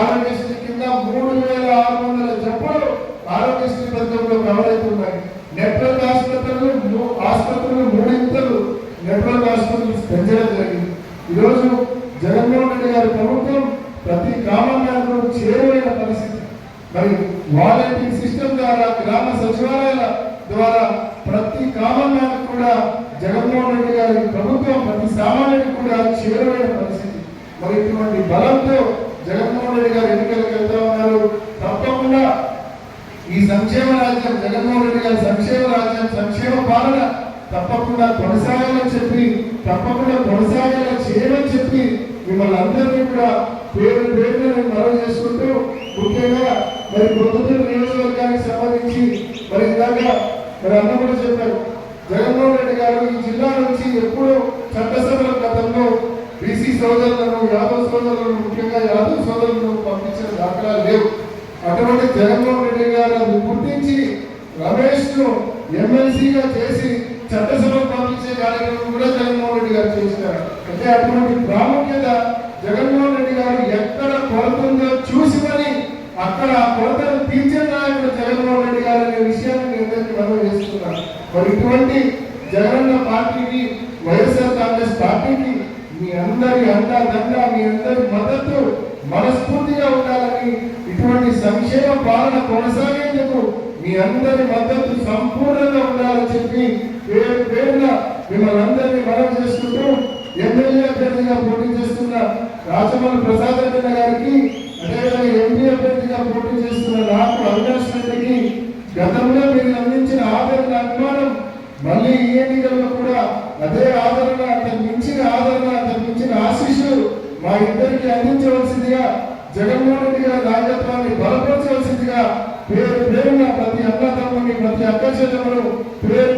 ఆరోగ్యశ్రీ కింద మూడు వేల ఆరు వందల చెప్పులు ఆరోగ్యశ్రీ పథకంలో కవర్ అవుతున్నాయి నెట్వర్క్ ఆసుపత్రులు ఆసుపత్రులు మూడింతలు నెట్వర్క్ ఆసుపత్రులు పెంచడం జరిగింది. ఈరోజు జగన్మోహన్ రెడ్డి గారి ప్రభుత్వం ప్రతి గ్రామంలో చేరువైన పరిస్థితి. మరి వాలంటీర్ సిస్టమ్ ద్వారా గ్రామ సచివాలయాల ద్వారా ప్రతి కామన్ కూడా జగన్మోహన్ రెడ్డి గారి ప్రభుత్వం ప్రతి సామాన్యుడికి కూడా చేరువైన పరిస్థితి. మరి ఇటువంటి బలంతో జగన్మోహన్ రెడ్డి గారు ఎన్నికలకు వెళ్తా ఉన్నారు. తప్పకుండా ఈ సంక్షేమ రాజ్యం జగన్మోహన్ రెడ్డి గారి సంక్షేమ రాజ్యం సంక్షేమ పాలన తప్పకుండా కొనసాగాలని చెప్పి తప్పకుండా కొనసాగేలా చేయమని చెప్పి మిమ్మల్ని అందరినీ కూడా పేరు పేరున నేను మనవి చేసుకుంటూ ముఖ్యంగా మరి పొద్దుటూరు నియోజకవర్గానికి సంబంధించి మరి ఇందాక మరి అన్న కూడా చెప్పారు జగన్మోహన్ రెడ్డి గారు ఈ జిల్లా నుంచి ఎప్పుడు సోదరులను యాదవ్ సోదరులను ముఖ్యంగా యాదవ్ సోదరులను పంపించిన దాఖలాలు లేవు. అటువంటి జగన్మోహన్ రెడ్డి గారు అది గుర్తించి రమేష్ను ఎమ్మెల్సీగా చేసి చట్టసభకు పంపించే కార్యక్రమం కూడా జగన్మోహన్ రెడ్డి గారు చేశారు అంటే అటువంటి ప్రాముఖ్యత జగన్మోహన్ రెడ్డి గారు ఎక్కడ కొరతుందో చూసి మరి అక్కడ కొరతను తీర్చే నాయకుడు జగన్మోహన్ రెడ్డి గారు అనే విషయాన్ని మీ అందరికీ మనం చేస్తున్నాం మరి ఇటువంటి జగనన్న పార్టీకి వైఎస్ఆర్ కాంగ్రెస్ పార్టీకి మీ అందరి అండా మీ అందరి మద్దతు మనస్ఫూర్తిగా ఉండాలని ఇటువంటి సంక్షేమ పాలన కొనసాగేందుకు మీ అందరి మద్దతు సంపూర్ణంగా ఉండాలని చెప్పి పేరు పేరున మిమ్మల్ని అందరినీ మనం చేసుకుంటూ ఎమ్మెల్యే అభ్యర్థిగా పోటీ చేస్తున్న రాజమౌళి ప్రసాద్ రెడ్డి గారికి అదేవిధంగా ఎంపీ అభ్యర్థిగా పోటీ చేస్తున్న నాకు అవినాష్ రెడ్డికి గతంలో మీరు అందించిన ఆదరణ అభిమానం మళ్ళీ ఈ ఎన్నికల్లో కూడా అదే ఆదరణ మా ఇద్దరికి అందించవలసిందిగా జగన్మోహన్ రెడ్డి గారి నాయకత్వాన్ని బలపరచవలసిందిగా పేరు పేరున ప్రతి అన్నదమ్ముని ప్రతి అక్క చెల్లెమ్మను పేరు పేరు